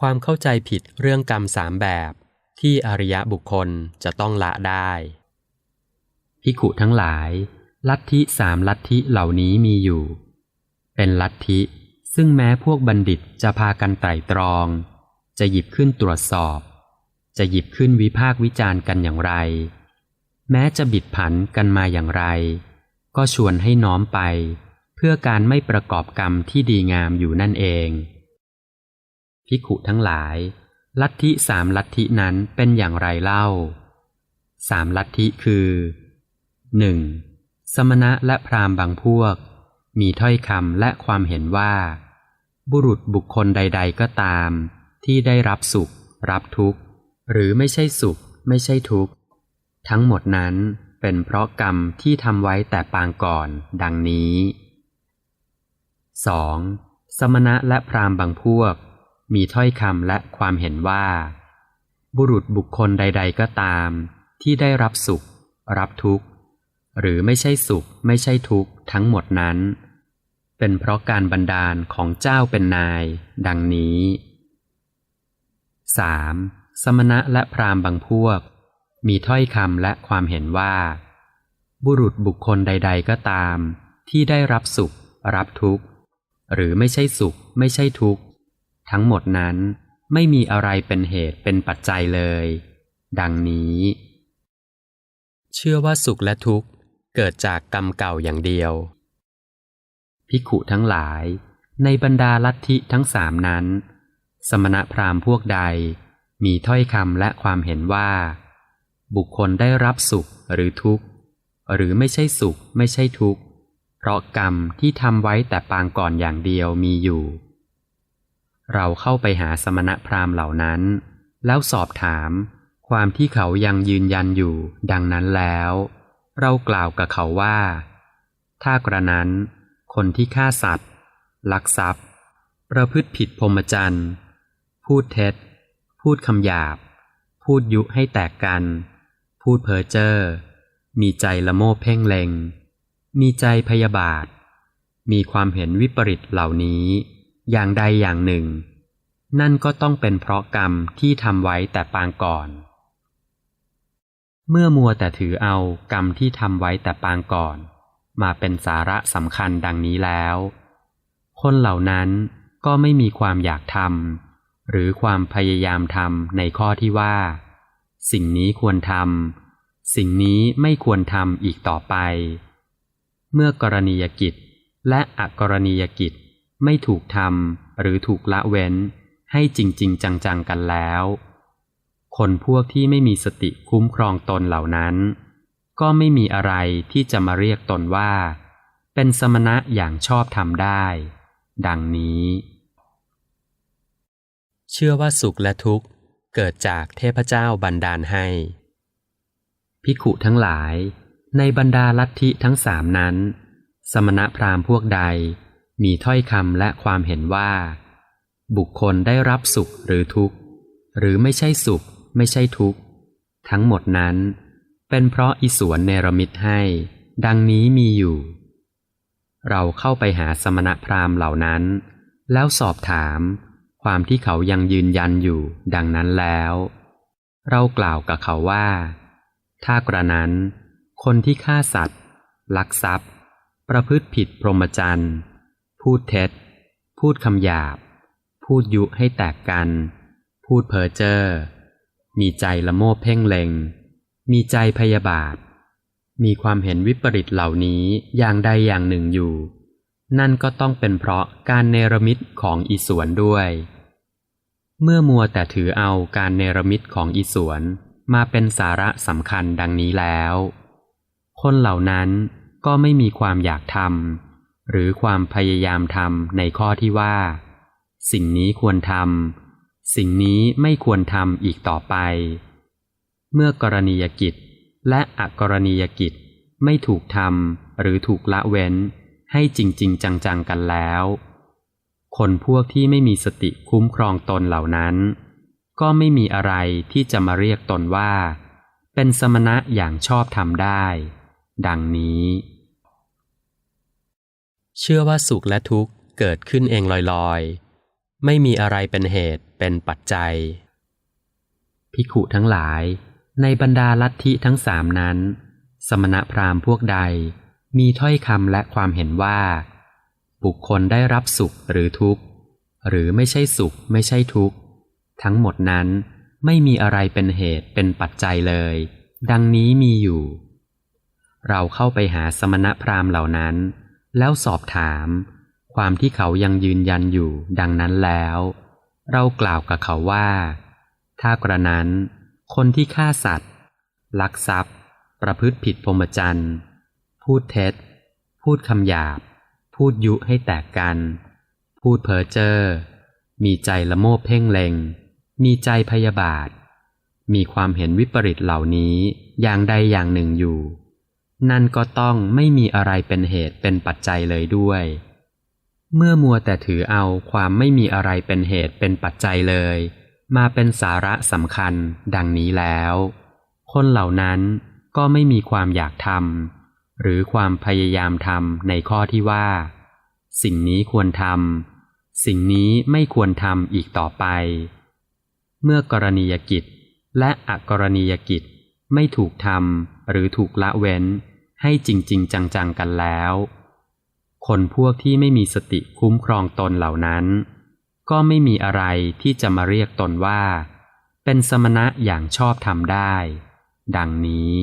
ความเข้าใจผิดเรื่องกรรมสามแบบ ที่อริยะบุคคลจะต้องละได้พิขุทั้งหลาย ลัทธิสามลัทธิเหล่านี้มีอยู่ เป็นลัทธิซึ่งแม้พวกบัณฑิตจะพากันไตร่ตรอง จะหยิบขึ้นตรวจสอบ จะหยิบขึ้นวิพากวิจารณ์กันอย่างไร แม้จะบิดผันกันมาอย่างไร ก็ชวนให้น้อมไป เพื่อการไม่ประกอบกรรมที่ดีงามอยู่นั่นเอง พิขุทั้งหลาย ลัทธิสามลัทธินั้นเป็นอย่างไรเล่า สามลัทธิคือหนึ่งสมณะและพราหมณ์บางพวก มีถ้อยคำและความเห็นว่า บุรุษบุคคลใด ๆ ก็ตาม ที่ได้รับสุข รับทุกข์ หรือไม่ใช่สุข ไม่ใช่ทุกข์ ทั้งหมดนั้นเป็นเพราะกรรมที่ทำไว้แต่ปางก่อนดังนี้ 2. สมณะและพราหมณ์บางพวก มีถ้อยคำและความเห็นว่า บุรุษบุคคลใด ๆ ก็ตาม ที่ได้รับสุข รับทุกข์ หรือไม่ใช่สุข ไม่ใช่ทุกข์ ทั้งหมดนั้น เป็นเพราะการบันดาลของเจ้าเป็นนาย ดังนี้ 3. สมณะและพราหมณ์บางพวก มีถ้อยคำและความเห็นว่า บุรุษบุคคลใด ๆ ก็ตาม ที่ได้รับสุข รับทุกข์ หรือไม่ใช่สุข ไม่ใช่ทุกข์ ทั้งหมดนั้นไม่มีอะไรเป็นเหตุเป็นปัจจัยเลย ดังนี้ เชื่อว่าสุขและทุกข์เกิดจากกรรมเก่าอย่างเดียวภิขุทั้งหลาย ในบรรดาลัทธิทั้งสามนั้น สมณพราหมณ์พวกใดมีถ้อยคำและความเห็นว่า บุคคลได้รับสุขหรือทุกข์ หรือไม่ใช่สุขไม่ใช่ทุกข์ เพราะกรรมที่ทำไว้แต่ปางก่อนอย่างเดียวมีอยู่ เราเข้าไปหาสมณพราหมณ์เหล่านั้น แล้วสอบถาม ความที่เขายังยืนยันอยู่ ดังนั้นแล้ว เรากล่าวกับเขาว่า ถ้ากระนั้น คนที่ฆ่าสัตว์ ลักทรัพย์ ประพฤติผิดพรหมจรรย์ พูดเท็จ พูดคำหยาบ พูดยุให้แตกกัน พูดเพ้อเจ้อมีใจละโมบเพ่งเลงมีใจพยาบาท มีความเห็นวิปริตเหล่านี้ อย่างใดอย่างหนึ่ง นั่นก็ต้องเป็นเพราะกรรมที่ทำไว้แต่ปางก่อน เมื่อมัวแต่ถือเอากรรมที่ทำไว้แต่ปางก่อน มาเป็นสาระสำคัญดังนี้แล้ว คนเหล่านั้นก็ไม่มีความอยากทำหรือความพยายามทำในข้อที่ว่า สิ่งนี้ควรทำสิ่งนี้ไม่ควรทำอีกต่อไป เมื่อกรณียกิจและอกรณียกิจ ไม่ถูกทำหรือถูกละเว้น ให้จริงๆจังๆกันแล้ว คนพวกที่ไม่มีสติคุ้มครองตนเหล่านั้น ก็ไม่มีอะไรที่จะมาเรียกตนว่า เป็นสมณะอย่างชอบทำได้ ดังนี้ เชื่อว่าสุขและทุกข์เกิดจากเทพเจ้าบันดาลให้ภิขุทั้งหลาย ในบรรดาลัทธิทั้งสามนั้น สมณะพราหมณ์พวกใด มีถ้อยคำและความเห็นว่า บุคคลได้รับสุขหรือทุกข์ หรือไม่ใช่สุข ไม่ใช่ทุกข์ ทั้งหมดนั้น เป็นเพราะอิสวนเนรมิตให้ ดังนี้มีอยู่ เราเข้าไปหาสมณพราหมณ์เหล่านั้น แล้วสอบถาม ความที่เขายังยืนยันอยู่ ดังนั้นแล้ว เรากล่าวกับเขาว่า ถ้ากระนั้น คนที่ฆ่าสัตว์ ลักทรัพย์ ประพฤติผิดพรหมจรรย์ พูดเท็จ พูดคำหยาบ พูดยุให้แตกกัน พูดเพ้อเจ้อ มีใจละโมบเพ่งเล็ง มีใจพยาบาท มีความเห็นวิปริตเหล่านี้อย่างใดอย่างหนึ่งอยู่ นั่นก็ต้องเป็นเพราะการเนรมิตของอีสวนด้วย เมื่อมัวแต่ถือเอาการเนรมิตของอีสวนมาเป็นสาระสำคัญดังนี้แล้ว คนเหล่านั้นก็ไม่มีความอยากทำ หรือความพยายามทำในข้อที่ว่า สิ่งนี้ควรทำสิ่งนี้ไม่ควรทำอีกต่อไป เมื่อกรณียกิจและอกรณียกิจไม่ถูกทำหรือถูกละเว้นให้จริง ๆ จัง ๆ กันแล้ว คนพวกที่ไม่มีสติคุ้มครองตนเหล่านั้น ก็ไม่มีอะไรที่จะมาเรียกตนว่า เป็นสมณะอย่างชอบทำได้ ดังนี้ เชื่อว่าสุขและทุกข์เกิดขึ้นเองลอยๆ ไม่มีอะไรเป็นเหตุเป็นปัจจัยภิกขุทั้งหลาย ในบรรดาลัทธิทั้งสามนั้น สมณพราหมณ์พวกใดมีถ้อยคำและความเห็นว่า บุคคลได้รับสุขหรือทุกข์ หรือไม่ใช่สุขไม่ใช่ทุกข์ ทั้งหมดนั้นไม่มีอะไรเป็นเหตุเป็นปัจจัยเลย ดังนี้มีอยู่ เราเข้าไปหาสมณพราหมณ์เหล่านั้น แล้วสอบถาม ความที่เขายังยืนยันอยู่ดังนั้นแล้ว เรากล่าวกับเขาว่า ถ้ากระนั้น คนที่ฆ่าสัตว์ ลักทรัพย์ ประพฤติผิดพรหมจรรย์ พูดเท็จ พูดคำหยาบ พูดยุให้แตกกัน พูดเพ้อเจ้อมีใจละโมบเพ่งเลงมีใจพยาบาท มีความเห็นวิปริตเหล่านี้อย่างใดอย่างหนึ่งอยู่ นั่นก็ต้องไม่มีอะไรเป็นเหตุเป็นปัจจัยเลยด้วย เมื่อมัวแต่ถือเอาความไม่มีอะไรเป็นเหตุเป็นปัจจัยเลย มาเป็นสาระสำคัญดังนี้แล้ว คนเหล่านั้นก็ไม่มีความอยากทำหรือความพยายามทำในข้อที่ว่า สิ่งนี้ควรทำสิ่งนี้ไม่ควรทำอีกต่อไป เมื่อกรณียกิจและอกรณียกิจไม่ถูกทำ หรือถูกละเว้นให้จริง ๆ จัง ๆ กันแล้ว คนพวกที่ไม่มีสติคุ้มครองตนเหล่านั้น ก็ไม่มีอะไรที่จะมาเรียกตนว่า เป็นสมณะอย่างชอบทำได้ ดังนี้